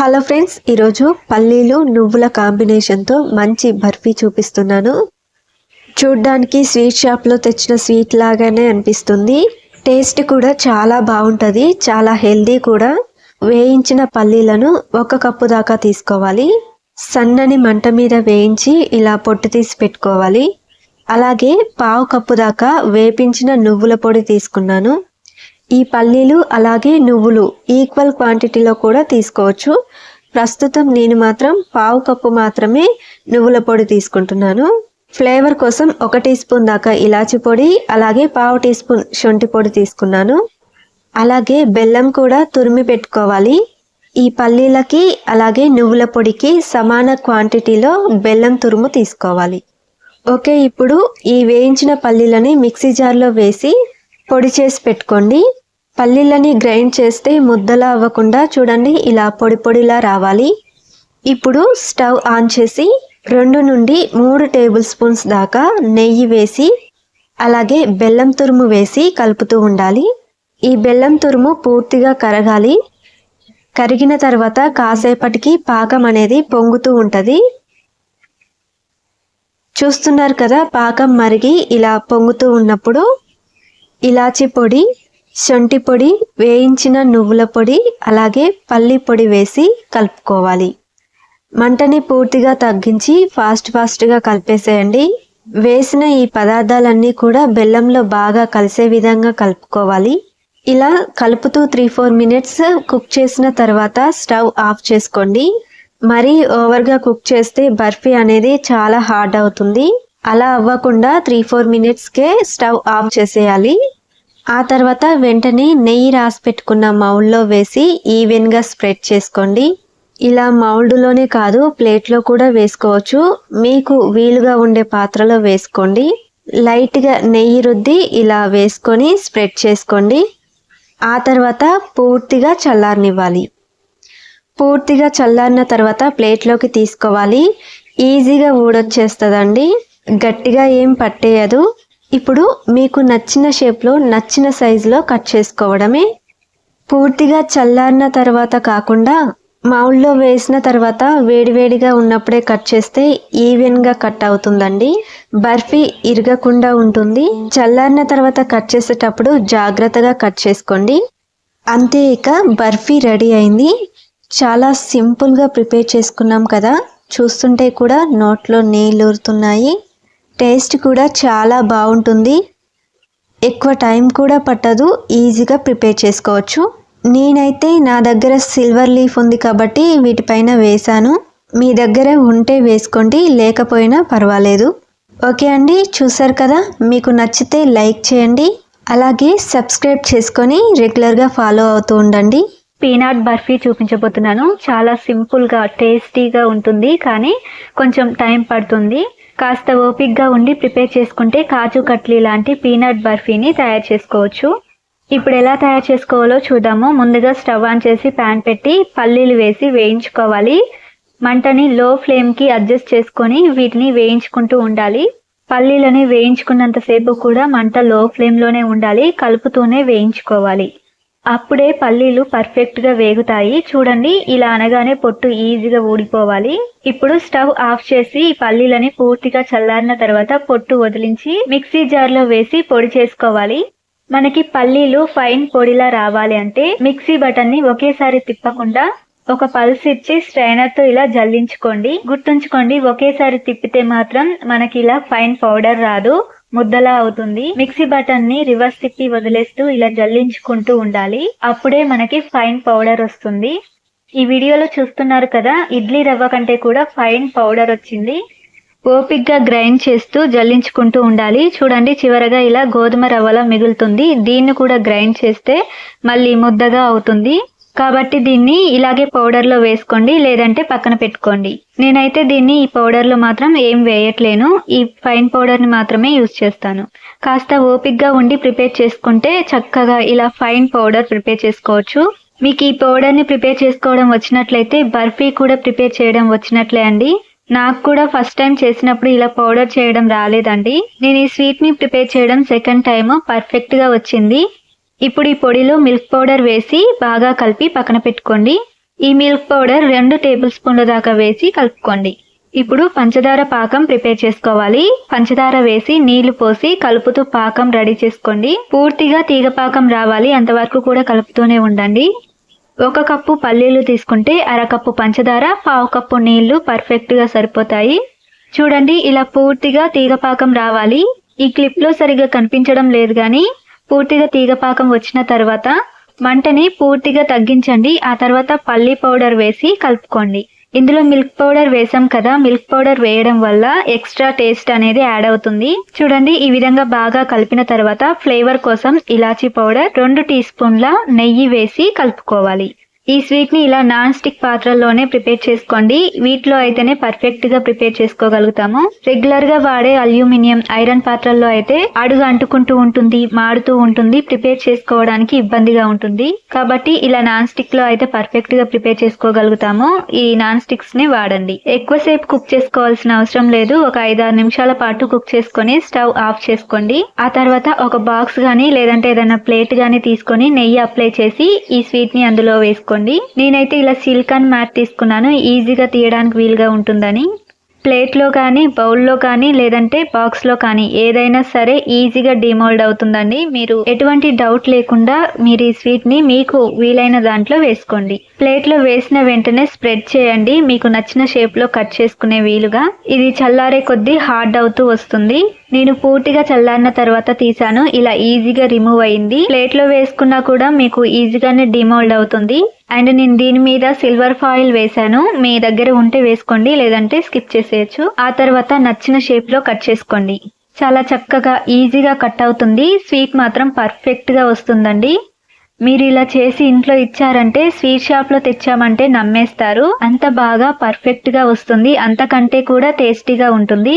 Hello friends ఈరోజు పల్లీలు నువ్వుల కాంబినేషన్తో మంచి బర్ఫీ చూపిస్తున్నాను. చూడ్డానికి స్వీట్ షాప్లో తెచ్చిన స్వీట్ లాగానే అనిపిస్తుంది. టేస్ట్ కూడా చాలా బాగుంటుంది చాలా హెల్దీ కూడా. వేయించిన పల్లీలను ఒక కప్పు దాకా తీసుకోవాలి. సన్నని మంట మీద వేయించి ఇలా పొట్టు తీసి పెట్టుకోవాలి. అలాగే పావు కప్పు దాకా వేపించిన నువ్వుల పొడి తీసుకున్నాను. ఈ పల్లీలు అలాగే నువ్వులు ఈక్వల్ క్వాంటిటీలో కూడా తీసుకోవచ్చు. ప్రస్తుతం నేను మాత్రం పావు కప్పు మాత్రమే నువ్వుల పొడి తీసుకుంటున్నాను. ఫ్లేవర్ కోసం ఒక టీ స్పూన్ దాకా ఇలాచి పొడి అలాగే పావు టీ స్పూన్ శొంఠి పొడి తీసుకున్నాను. అలాగే బెల్లం కూడా తురిమి పెట్టుకోవాలి. ఈ పల్లీలకి అలాగే నువ్వుల పొడికి సమాన క్వాంటిటీలో బెల్లం తురుము తీసుకోవాలి. ఓకే ఇప్పుడు ఈ వేయించిన పల్లీలని మిక్సీ జార్లో వేసి పొడి చేసి పెట్టుకోండి. పల్లీలని గ్రైండ్ చేస్తే ముద్దలా అవ్వకుండా చూడండి ఇలా పొడి పొడిలా రావాలి. ఇప్పుడు స్టవ్ ఆన్ చేసి రెండు నుండి మూడు టేబుల్ స్పూన్స్ దాకా నెయ్యి వేసి అలాగే బెల్లం తురుము వేసి కలుపుతూ ఉండాలి. ఈ బెల్లం తురుము పూర్తిగా కరగాలి. కరిగిన తర్వాత కాసేపటికి పాకం అనేది పొంగుతూ ఉంటుంది. చూస్తున్నారు కదా పాకం మరిగి ఇలా పొంగుతూ ఉన్నప్పుడు ఇలాచి పొడి శొంఠి పొడి వేయించిన నువ్వుల పొడి అలాగే పల్లి పొడి వేసి కలుపుకోవాలి. మంటని పూర్తిగా తగ్గించి ఫాస్ట్ ఫాస్ట్గా కలిపేసేయండి. వేసిన ఈ పదార్థాలన్నీ కూడా బెల్లంలో బాగా కలిసే విధంగా కలుపుకోవాలి. ఇలా కలుపుతూ త్రీ ఫోర్ మినిట్స్ కుక్ చేసిన తర్వాత స్టవ్ ఆఫ్ చేసుకోండి. మరీ ఓవర్గా కుక్ చేస్తే బర్ఫీ అనేది చాలా హార్డ్ అవుతుంది. అలా అవ్వకుండా త్రీ ఫోర్ మినిట్స్కే స్టవ్ ఆఫ్ చేసేయాలి. ఆ తర్వాత వెంటనే నెయ్యి రాసి పెట్టుకున్న మౌల్డ్లో వేసి ఈవెన్గా స్ప్రెడ్ చేసుకోండి. ఇలా మౌల్డ్లోనే కాదు ప్లేట్లో కూడా వేసుకోవచ్చు. మీకు వీలుగా ఉండే పాత్రలో వేసుకోండి. లైట్గా నెయ్యి రుద్ది ఇలా వేసుకొని స్ప్రెడ్ చేసుకోండి. ఆ తర్వాత పూర్తిగా చల్లారనివ్వాలి. పూర్తిగా చల్లారిన తర్వాత ప్లేట్లోకి తీసుకోవాలి. ఈజీగా ఊడొచ్చేస్తుందండి. గట్టిగా ఏం పట్టేయదు. ఇప్పుడు మీకు నచ్చిన షేప్లో నచ్చిన సైజులో కట్ చేసుకోవడమే. పూర్తిగా చల్లారిన తర్వాత కాకుండా మౌల్లో వేసిన తర్వాత వేడివేడిగా ఉన్నప్పుడే కట్ చేస్తే ఈవెన్గా కట్ అవుతుందండి. బర్ఫీ ఇరగకుండా ఉంటుంది. చల్లారిన తర్వాత కట్ చేసేటప్పుడు జాగ్రత్తగా కట్ చేసుకోండి. అంతే ఇక బర్ఫీ రెడీ అయింది. చాలా సింపుల్గా ప్రిపేర్ చేసుకున్నాం కదా. చూస్తుంటే కూడా నోట్లో నీళ్ళు ఊరుతున్నాయి. టేస్ట్ కూడా చాలా బాగుంటుంది. ఎక్కువ టైం కూడా పట్టదు ఈజీగా ప్రిపేర్ చేసుకోవచ్చు. నేనైతే నా దగ్గర సిల్వర్ లీఫ్ ఉంది కాబట్టి వీటిపైన వేశాను. మీ దగ్గర ఉంటే వేసుకోండి లేకపోయినా పర్వాలేదు. ఓకే అండి చూసారు కదా? మీకు నచ్చితే లైక్ చేయండి. అలాగే సబ్స్క్రైబ్ చేసుకొని రెగ్యులర్గా ఫాలో అవుతూ ఉండండి. పీనట్ బర్ఫీ చూపించబోతున్నాను. చాలా సింపుల్గా టేస్టీగా ఉంటుంది కానీ కొంచెం టైం పడుతుంది. కాస్త ఓపిక్గా ఉండి ప్రిపేర్ చేసుకుంటే కాజు కట్లీ లాంటి పీనట్ బర్ఫీని తయారు చేసుకోవచ్చు. ఇప్పుడు ఎలా తయారు చేసుకోవాలో చూద్దాము. ముందుగా స్టవ్ ఆన్ చేసి ప్యాన్ పెట్టి పల్లీలు వేసి వేయించుకోవాలి. మంటని లో ఫ్లేమ్కి అడ్జస్ట్ చేసుకొని వీటిని వేయించుకుంటూ ఉండాలి. పల్లీలని వేయించుకున్నంతసేపు కూడా మంట లో ఫ్లేమ్లోనే ఉండాలి. కలుపుతూనే వేయించుకోవాలి. అప్పుడే పల్లీలు పర్ఫెక్ట్గా వేగుతాయి. చూడండి ఇలా అనగానే పొట్టు ఈజీగా ఊడిపోవాలి. ఇప్పుడు స్టవ్ ఆఫ్ చేసి ఈ పల్లీలని పూర్తిగా చల్లారిన తర్వాత పొట్టు వదిలించి మిక్సీ జార్లో వేసి పొడి చేసుకోవాలి. మనకి పల్లీలు ఫైన్ పొడిలా రావాలి అంటే మిక్సీ బటన్ని ఒకేసారి తిప్పకుండా ఒక పల్స్ ఇచ్చి స్ట్రైనర్తో ఇలా జల్లించుకోండి. గుర్తుంచుకోండి ఒకేసారి తిప్పితే మాత్రం మనకి ఇలా ఫైన్ పౌడర్ రాదు. ముద్దలా అవుతుంది. మిక్సీ బటన్ని రివర్స్ తిప్పి వదిలేస్తూ ఇలా జల్లించుకుంటూ ఉండాలి. అప్పుడే మనకి ఫైన్ పౌడర్ వస్తుంది. ఈ వీడియోలో చూస్తున్నారు కదా ఇడ్లీ రవ్వ కంటే కూడా ఫైన్ పౌడర్ వచ్చింది. ఓపిక్గా గ్రైండ్ చేస్తూ జల్లించుకుంటూ ఉండాలి. చూడండి చివరగా ఇలా గోధుమ రవ్వలా మిగులుతుంది. దీన్ని కూడా గ్రైండ్ చేస్తే మళ్ళీ ముద్దగా అవుతుంది. కాబట్టి దీన్ని ఇలాగే పౌడర్లో వేసుకోండి లేదంటే పక్కన పెట్టుకోండి. నేనైతే దీన్ని ఈ పౌడర్లో మాత్రం ఏం వేయట్లేను. ఈ ఫైన్ పౌడర్ని మాత్రమే యూజ్ చేస్తాను. కాస్త ఓపిక్గా ఉండి ప్రిపేర్ చేసుకుంటే చక్కగా ఇలా ఫైన్ పౌడర్ ప్రిపేర్ చేసుకోవచ్చు. మీకు ఈ పౌడర్ని ప్రిపేర్ చేసుకోవడం వచ్చినట్లయితే బర్ఫీ కూడా ప్రిపేర్ చేయడం వచ్చినట్లే అండి. నాకు కూడా ఫస్ట్ టైం చేసినప్పుడు ఇలా పౌడర్ చేయడం రాలేదండి. నేను ఈ స్వీట్ని ప్రిపేర్ చేయడం సెకండ్ టైము పర్ఫెక్ట్గా వచ్చింది. ఇప్పుడు ఈ పొడిలో మిల్క్ పౌడర్ వేసి బాగా కలిపి పక్కన పెట్టుకోండి. ఈ మిల్క్ పౌడర్ రెండు టేబుల్ స్పూన్ల దాకా వేసి కలుపుకోండి. ఇప్పుడు పంచదార పాకం ప్రిపేర్ చేసుకోవాలి. పంచదార వేసి నీళ్ళు పోసి కలుపుతూ పాకం రెడీ చేసుకోండి. పూర్తిగా తీగ పాకం రావాలి. అంతవరకు కూడా కలుపుతూనే ఉండండి. ఒక కప్పు పల్లీలు తీసుకుంటే అరకప్పు పంచదార పావు కప్పు నీళ్ళు పర్ఫెక్ట్గా సరిపోతాయి. చూడండి ఇలా పూర్తిగా తీగపాకం రావాలి. ఈ క్లిప్లో కనిపించడం లేదు కానీ పూర్తిగా తీగపాకం వచ్చిన తర్వాత మంటని పూర్తిగా తగ్గించండి. ఆ తర్వాత పల్లి పౌడర్ వేసి కలుపుకోండి. ఇందులో మిల్క్ పౌడర్ వేసాం కదా మిల్క్ పౌడర్ వేయడం వల్ల ఎక్స్ట్రా టేస్ట్ అనేది యాడ్ అవుతుంది. చూడండి ఈ విధంగా బాగా కలిపిన తర్వాత ఫ్లేవర్ కోసం ఇలాచీ పౌడర్ రెండు టీ స్పూన్ల నెయ్యి వేసి కలుపుకోవాలి. ఈ స్వీట్ని ఇలా నాన్ స్టిక్ పాత్రల్లోనే ప్రిపేర్ చేసుకోండి. వీటిలో అయితేనే పర్ఫెక్ట్గా ప్రిపేర్ చేసుకోగలుగుతాము. రెగ్యులర్గా వాడే అల్యూమినియం ఐరన్ పాత్రల్లో అయితే అడుగు అంటుకుంటూ ఉంటుంది మాడుతూ ఉంటుంది ప్రిపేర్ చేసుకోవడానికి ఇబ్బందిగా ఉంటుంది. కాబట్టి ఇలా నాన్ స్టిక్లో అయితే పర్ఫెక్ట్గా ప్రిపేర్ చేసుకోగలుగుతాము. ఈ నాన్ స్టిక్స్ని వాడండి. ఎక్కువసేపు కుక్ చేసుకోవాల్సిన అవసరం లేదు. ఒక ఐదారు నిమిషాల పాటు కుక్ చేసుకొని స్టవ్ ఆఫ్ చేసుకోండి. ఆ తర్వాత ఒక బాక్స్ గానీ లేదంటే ఏదైనా ప్లేట్ గానీ తీసుకొని నెయ్యి అప్లై చేసి ఈ స్వీట్ని అందులో వేసుకోండి. నేనైతే ఇలా సిల్కాన్ మ్యాట్ తీసుకున్నాను. ఈజీగా తీయడానికి వీలుగా ఉంటుందని. ప్లేట్లో కానీ బౌల్లో కానీ లేదంటే బాక్స్లో కానీ ఏదైనా సరే ఈజీగా డిమోల్డ్ అవుతుందండి. మీరు ఎటువంటి డౌట్ లేకుండా మీరు ఈ స్వీట్ని మీకు వీలైన దాంట్లో వేసుకోండి. ప్లేట్లో వేసిన వెంటనే స్ప్రెడ్ చేయండి. మీకు నచ్చిన షేప్లో కట్ చేసుకునే వీలుగా. ఇది చల్లారే కొద్దీ హార్డ్ అవుతూ వస్తుంది. నేను పూర్తిగా చల్లారిన తర్వాత తీసాను ఇలా ఈజీగా రిమూవ్ అయింది. ప్లేట్లో వేసుకున్నా కూడా మీకు ఈజీగానే డిమోల్డ్ అవుతుంది. అండ్ నేను దీని మీద సిల్వర్ ఫాయిల్ వేసాను మీ దగ్గర ఉంటే వేసుకోండి లేదంటే స్కిప్ చేసేయచ్చు. ఆ తర్వాత నచ్చిన షేప్లో కట్ చేసుకోండి. చాలా చక్కగా ఈజీగా కట్ అవుతుంది. స్వీట్ మాత్రం పర్ఫెక్ట్గా వస్తుందండి. మీరు ఇలా చేసి ఇంట్లో ఇచ్చారంటే స్వీట్ షాప్లో తెచ్చామంటే నమ్మేస్తారు. అంత బాగా పర్ఫెక్ట్గా వస్తుంది. అంతకంటే కూడా టేస్టీగా ఉంటుంది.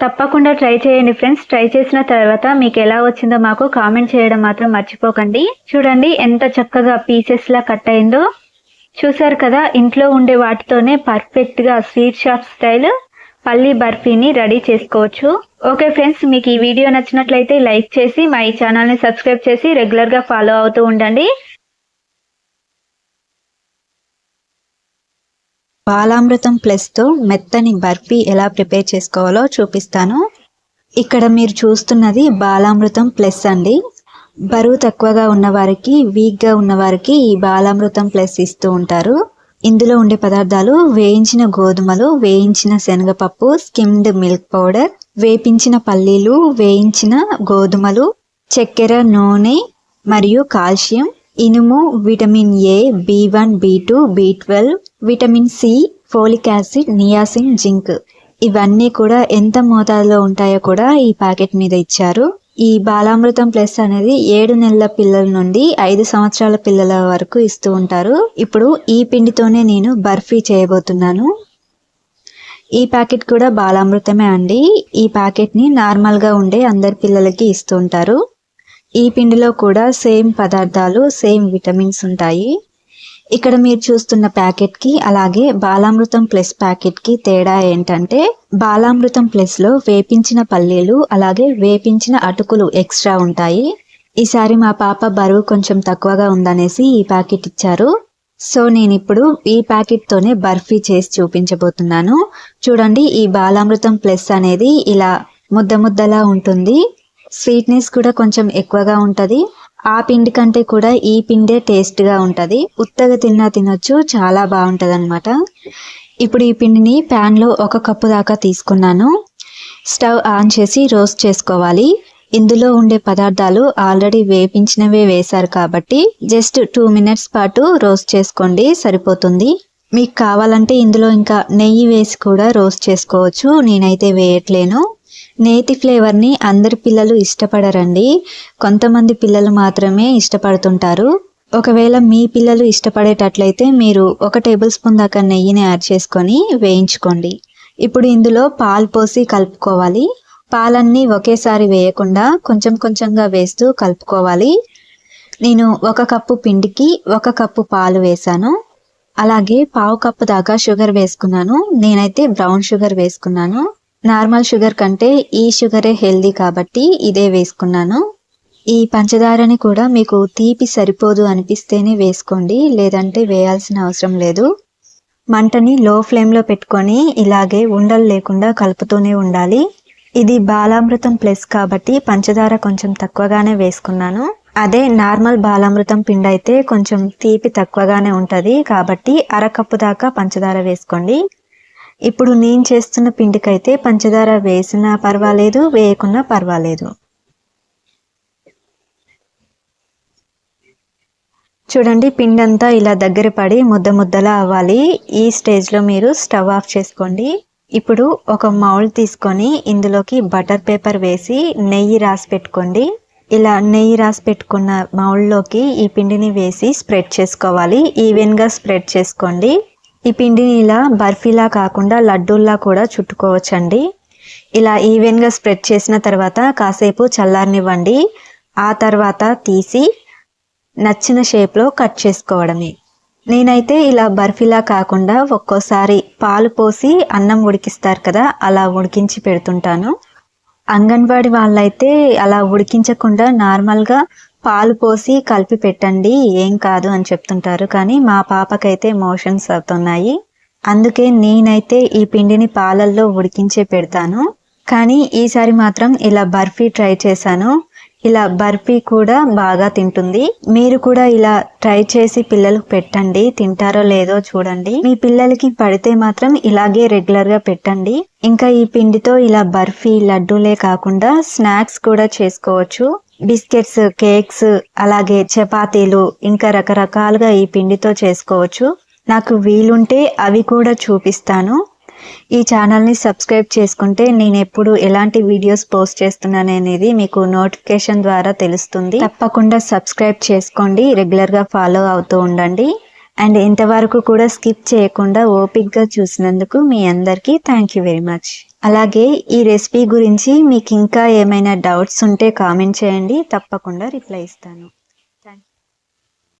తప్పకుండా ట్రై చేయండి ఫ్రెండ్స్. ట్రై చేసిన తర్వాత మీకు ఎలా వచ్చిందో మాకు కామెంట్ చేయడం మాత్రం మర్చిపోకండి. చూడండి ఎంత చక్కగా పీసెస్ లా కట్ అయిందో. చూసారు కదా ఇంట్లో ఉండే వాటితోనే పర్ఫెక్ట్గా స్వీట్ షాప్ స్టైల్ పల్లి బర్ఫీని రెడీ చేసుకోవచ్చు. ఓకే ఫ్రెండ్స్ మీకు ఈ వీడియో నచ్చినట్లయితే లైక్ చేసి మా ఈ ఛానల్ని సబ్స్క్రైబ్ చేసి రెగ్యులర్గా ఫాలో అవుతూ ఉండండి. బాలామృతం ప్లస్తో మెత్తని బర్ఫీ ఎలా ప్రిపేర్ చేసుకోవాలో చూపిస్తాను. ఇక్కడ మీరు చూస్తున్నది బాలామృతం ప్లస్ అండి. బరువు తక్కువగా ఉన్నవారికి వీక్గా ఉన్నవారికి ఈ బాలామృతం ప్లస్ ఇస్తూ ఉంటారు. ఇందులో ఉండే పదార్థాలు వేయించిన గోధుమలు వేయించిన శనగపప్పు స్కిమ్డ్ మిల్క్ పౌడర్ వేపించిన పల్లీలు వేయించిన గోధుమలు చక్కెర నూనె మరియు కాల్షియం ఇనుము vitamin A B one B two B twelve vitamin C folic acid niacin zinc. ఇవన్నీ కూడా ఎంత మోతాదులో ఉంటాయో కూడా ఈ ప్యాకెట్ మీద ఇచ్చారు. ఈ బాలామృతం ప్లస్ అనేది ఏడు నెలల పిల్లల నుండి ఐదు సంవత్సరాల పిల్లల వరకు ఇస్తూ ఉంటారు. ఇప్పుడు ఈ పిండితోనే నేను బర్ఫీ చేయబోతున్నాను. ఈ ప్యాకెట్ కూడా బాలామృతమే అండి. ఈ ప్యాకెట్ని నార్మల్గా ఉండే అందరి పిల్లలకి ఇస్తూ ఉంటారు. ఈ పిండిలో కూడా సేమ్ పదార్థాలు సేమ్ విటమిన్స్ ఉంటాయి. ఇక్కడ మీరు చూస్తున్న ప్యాకెట్కి అలాగే బాలామృతం ప్లస్ ప్యాకెట్కి తేడా ఏంటంటే బాలామృతం ప్లస్లో వేపించిన పల్లీలు అలాగే వేపించిన అటుకులు ఎక్స్ట్రా ఉంటాయి. ఈసారి మా పాప బరువు కొంచెం తక్కువగా ఉందనేసి ఈ ప్యాకెట్ ఇచ్చారు. సో నేను ఇప్పుడు ఈ ప్యాకెట్ తోనే బర్ఫీ చేసి చూపించబోతున్నాను. చూడండి ఈ బాలామృతం ప్లస్ అనేది ఇలా ముద్ద ముద్దలా ఉంటుంది. స్వీట్నెస్ కూడా కొంచెం ఎక్కువగా ఉంటుంది. ఆ పిండి కంటే కూడా ఈ పిండే టేస్ట్గా ఉంటుంది. ఉత్తగా తిన్నా తినొచ్చు చాలా బాగుంటుంది అనమాట ఇప్పుడు ఈ పిండిని ప్యాన్లో ఒక కప్పు దాకా తీసుకున్నాను. స్టవ్ ఆన్ చేసి రోస్ట్ చేసుకోవాలి. ఇందులో ఉండే పదార్థాలు ఆల్రెడీ వేపించినవే వేశారు కాబట్టి జస్ట్ టూ మినిట్స్ పాటు రోస్ట్ చేసుకోండి సరిపోతుంది. మీకు కావాలంటే ఇందులో ఇంకా నెయ్యి వేసి కూడా రోస్ట్ చేసుకోవచ్చు. నేనైతే వేయట్లేను. నేతి ఫ్లేవర్ని అందరి పిల్లలు ఇష్టపడరండి. కొంతమంది పిల్లలు మాత్రమే ఇష్టపడుతుంటారు. ఒకవేళ మీ పిల్లలు ఇష్టపడేటట్లయితే మీరు ఒక టేబుల్ స్పూన్ దాకా నెయ్యిని యాడ్ చేసుకొని వేయించుకోండి. ఇప్పుడు ఇందులో పాలు పోసి కలుపుకోవాలి. పాలన్నీ ఒకేసారి వేయకుండా కొంచెం కొంచెంగా వేస్తూ కలుపుకోవాలి. నేను ఒక కప్పు పిండికి ఒక కప్పు పాలు వేశాను. అలాగే పావు కప్పు దాకా షుగర్ వేసుకున్నాను. నేనైతే బ్రౌన్ షుగర్ వేసుకున్నాను. నార్మల్ షుగర్ కంటే ఈ షుగరే హెల్దీ కాబట్టి ఇదే వేసుకున్నాను. ఈ పంచదారని కూడా మీకు తీపి సరిపోదు అనిపిస్తేనే వేసుకోండి లేదంటే వేయాల్సిన అవసరం లేదు. మంటని లో ఫ్లేమ్లో పెట్టుకొని ఇలాగే ఉండలు లేకుండా కలుపుతూనే ఉండాలి. ఇది బాలామృతం ప్లస్ కాబట్టి పంచదార కొంచెం తక్కువగానే వేసుకున్నాను. అదే నార్మల్ బాలామృతం పిండి అయితే కొంచెం తీపి తక్కువగానే ఉంటుంది కాబట్టి అరకప్పు దాకా పంచదార వేసుకోండి. ఇప్పుడు నేను చేస్తున్న పిండికైతే పంచదార వేసినా పర్వాలేదు వేయకున్నా పర్వాలేదు. చూడండి పిండి అంతా ఇలా దగ్గర పడి ముద్ద ముద్దలా అవ్వాలి. ఈ స్టేజ్లో మీరు స్టవ్ ఆఫ్ చేసుకోండి. ఇప్పుడు ఒక మౌల్ తీసుకొని ఇందులోకి బటర్ పేపర్ వేసి నెయ్యి రాసి పెట్టుకోండి. ఇలా నెయ్యి రాసి పెట్టుకున్న మౌల్లోకి ఈ పిండిని వేసి స్ప్రెడ్ చేసుకోవాలి. ఈవెన్గా స్ప్రెడ్ చేసుకోండి. ఈ పిండిని ఇలా బర్ఫీలా కాకుండా లడ్డూల్లా కూడా చుట్టుకోవచ్చండి. ఇలా ఈవెన్గా స్ప్రెడ్ చేసిన తర్వాత కాసేపు చల్లారనివ్వండి. ఆ తర్వాత తీసి నచ్చిన షేప్లో కట్ చేసుకోవడమే. నేనైతే ఇలా బర్ఫీలా కాకుండా ఒక్కోసారి పాలు పోసి అన్నం ఉడికిస్తారు కదా అలా ఉడికించి పెడుతుంటాను. అంగన్వాడి వాళ్ళైతే అలా ఉడికించకుండా నార్మల్గా పాలు పోసి కలిపి పెట్టండి ఏం కాదు అని చెప్తుంటారు. కానీ మా పాపకైతే మోషన్స్ అవుతున్నాయి అందుకే నేనైతే ఈ పిండిని పాలల్లో ఉడికించే పెడతాను. కానీ ఈసారి మాత్రం ఇలా బర్ఫీ ట్రై చేశాను. ఇలా బర్ఫీ కూడా బాగా తింటుంది. మీరు కూడా ఇలా ట్రై చేసి పిల్లలకు పెట్టండి. తింటారో లేదో చూడండి. మీ పిల్లలకి పడితే మాత్రం ఇలాగే రెగ్యులర్గా పెట్టండి. ఇంకా ఈ పిండితో ఇలా బర్ఫీ లడ్డూలే కాకుండా స్నాక్స్ కూడా చేసుకోవచ్చు. బిస్కెట్స్ కేక్స్ అలాగే చపాతీలు ఇంకా రకరకాలుగా ఈ పిండితో చేసుకోవచ్చు. నాకు వీలుంటే అవి కూడా చూపిస్తాను. ఈ ఛానల్ని సబ్స్క్రైబ్ చేసుకుంటే నేను ఎప్పుడు ఎలాంటి వీడియోస్ పోస్ట్ చేస్తున్నాను అనేది మీకు నోటిఫికేషన్ ద్వారా తెలుస్తుంది. తప్పకుండా సబ్స్క్రైబ్ చేసుకోండి రెగ్యులర్గా ఫాలో అవుతూ ఉండండి. అండ్ ఇంతవరకు కూడా స్కిప్ చేయకుండా ఓపిక్గా చూసినందుకు మీ అందరికీ థ్యాంక్ యూ వెరీ మచ్. అలాగే ఈ రెసిపీ గురించి మీకు ఇంకా ఏమైనా డౌట్స్ ఉంటే కామెంట్ చేయండి. తప్పకుండా రిప్లై ఇస్తాను.